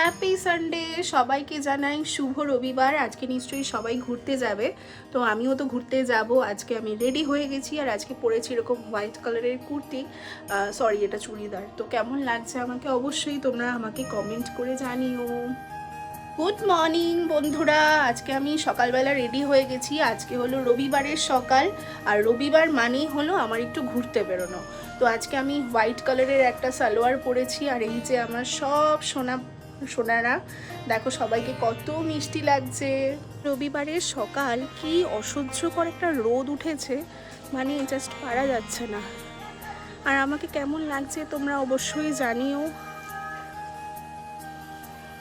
Happy Sunday সবাইকে জানাই শুভ রবিবার। আজকে নিশ্চয়ই সবাই ঘুরতে যাবে। তো আমিও তো ঘুরতে যাব। আজকে আমি রেডি হয়ে গেছি আর আজকে পরেছি এরকম হোয়াইট কালারের কুর্তি। সরি এটা চুড়িদার। তো কেমন লাগছে আমাকে অবশ্যই তোমরা আমাকে কমেন্ট করে জানিও। গুড মর্নিং বন্ধুরা। আজকে আমি সকালবেলা রেডি হয়ে গেছি। আজকে হলো রবিবারের সকাল। আর রবিবার মানেই হলো আমার একটু ঘুরতে বেরোনো। তো আজকে আমি হোয়াইট কালারের একটা সালোয়ার পরেছি। আর এই যে আমার সব সোনা সোনারা, দেখো সবাইকে কত মিষ্টি লাগছে। রবিবারের সকাল, কি অসহ্যকর একটা রোদ উঠেছে মানে জাস্ট পারা যাচ্ছে না। আর আমাকে কেমন লাগছে তোমরা অবশ্যই জানিও।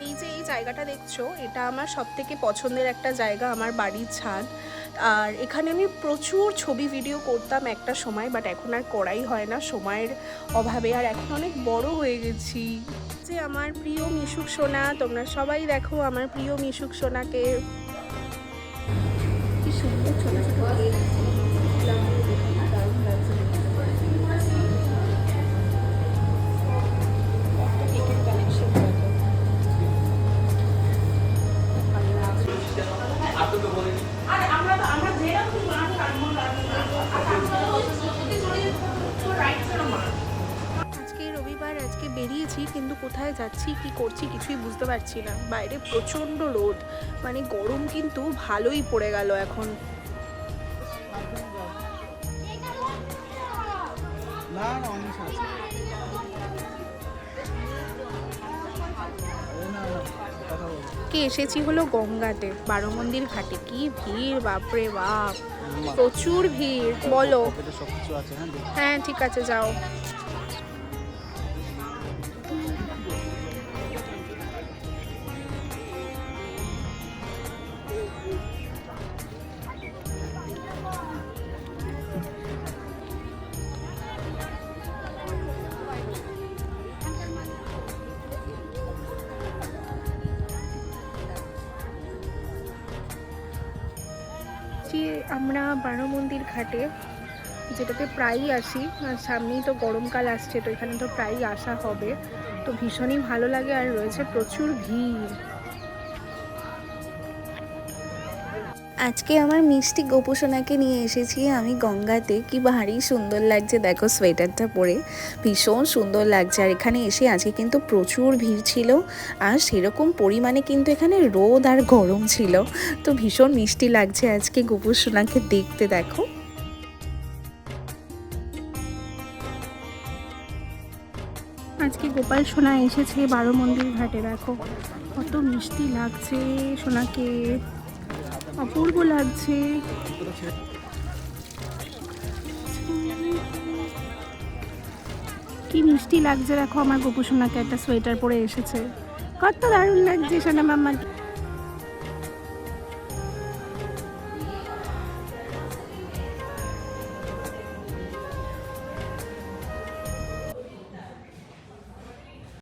এই যে এই জায়গাটা দেখছ, এটা আমার সব থেকে পছন্দের একটা জায়গা, আমার বাড়ির ছাদ। আর এখানে আমি প্রচুর ছবি ভিডিও করতাম একটা সময় বাট এখন আর করাই হয় না। সময়ের অভাবে। আর এখন অনেক বড় হয়ে গেছি। যে আমার প্রিয় মিশুক সোনা, তোমরা সবাই দেখো আমার প্রিয় মিশুক সোনাকে। কি সুন্দর ছোট ছোট কিন্তু কোথায় যাচ্ছি কি করছি কিছুই বুঝতে পারছি না। বাইরে প্রচণ্ড রোদ। মানে গরম কিন্তু ভালোই পড়ে গেল এখন। কি এসেছি হলো গঙ্গাতে বারো মন্দির ঘাটে। কি ভিড় বাপরে বাপ। প্রচুর ভিড় বলো। হ্যাঁ। হ্যাঁ ঠিক আছে যাও। যে আমরা বারো মন্দির ঘাটে, যেটাতে প্রায়ই আসি, আর সামনেই তো গরমকাল আসছে, তো এখানে তো প্রায়ই আসা হবে, তো ভীষণই ভালো লাগে আর রয়েছে প্রচুর ভিড়। আজকে আমার মিষ্টি গোপোষণাকে নিয়ে এসেছি আমি গঙ্গাতে। কি ভারী সুন্দর লাগছে, দেখো সোয়েটারটা পরে। ভীষণ সুন্দর লাগছে। আর এখানে এসে আজকে কিন্তু প্রচুর ভিড় ছিল। আর সেরকম পরিমাণে কিন্তু এখানে রোদ আর গরম ছিল। তো ভীষণ মিষ্টি লাগছে আজকে গোপোষণাকে দেখতে, দেখো। আজকে গোপাল সোনা এসেছে বারো মন্দির ঘাটে, দেখো। কত মিষ্টি লাগছে সোনাকে। অপূর্ব লাগছে। কি মিষ্টি লাগছে দেখো, আমার গোপুসোনাকে একটা সোয়েটার পরে এসেছে। কত দারুণ লাগছে, সোনা মাম্মাকে।